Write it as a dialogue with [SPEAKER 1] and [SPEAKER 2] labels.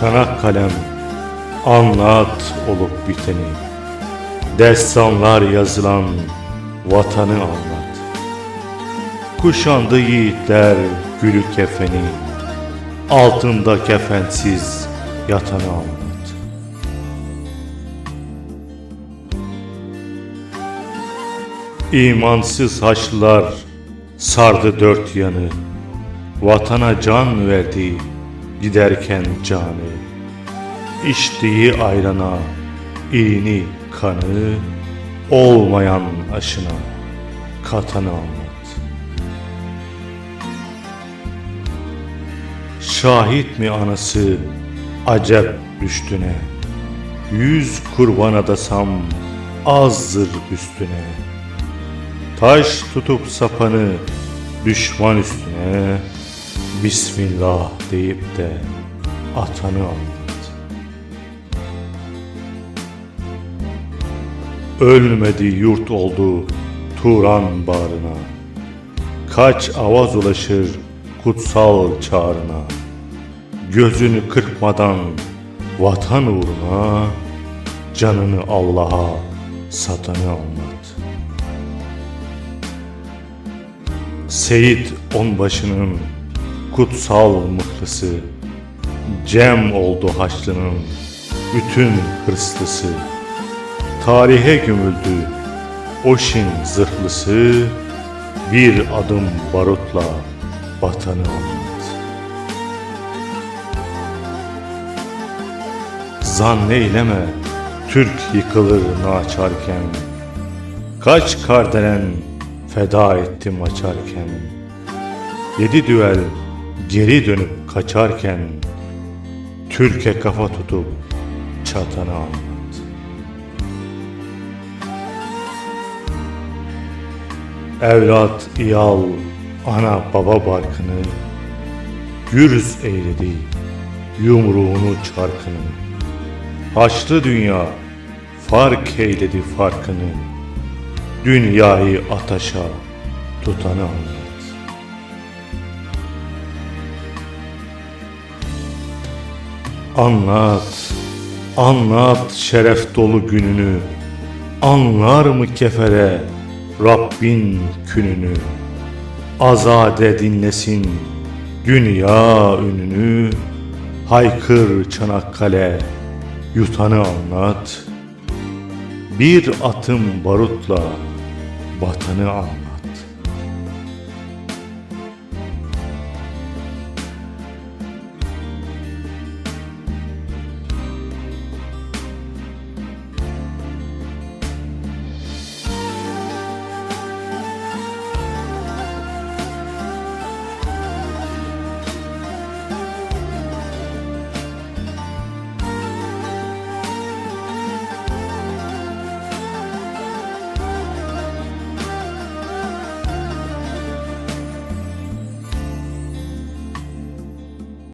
[SPEAKER 1] Çanakkale'm anlat olup biteni. Destanlar yazılan vatanı anlat. Kuşandı yiğitler gülü kefeni Altında kefensiz yatanı anlat. İmansız haçlılar sardı dört yanı Vatana can verdi giderken canı İçtiği ayrana iğni kanı Olmayan aşına katanı anlat. Şahit mi anası acep düştüne Yüz kurban adasam azdır üstüne. Taş tutup sapanı düşman üstüne Bismillah deyip de atanı anlat. Ölmedi yurt oldu Turan bağrına. Kaç avaz ulaşır kutsal çağrına. Gözünü kırpmadan vatan uğruna canını Allah'a satanı anlat. Seyit Onbaşı'nın kutsal mıhlısı Cem oldu Haçlı'nın bütün hırslısı. Tarihe gömüldü Oşin zırhlısı Bir adım barutla vatanı anlat. Zanneyleme Türk yıkılır naçarken. Kaç kardelen feda ettim açarken. Yedi düel geri dönüp kaçarken Türkiye kafa tutup çatanı anlat. Evlat iyal ana baba barkını Gürz eyledi yumruğunu çarkını Haçlı dünya fark eyledi farkını Dünyayı ataşa tutanı anlat. Anlat, anlat şeref dolu gününü. Anlar mı kefere Rabbin gününü? Azade dinlesin dünya ününü. Haykır Çanakkale, yutanı anlat. Bir atım barutla vatanı anlat.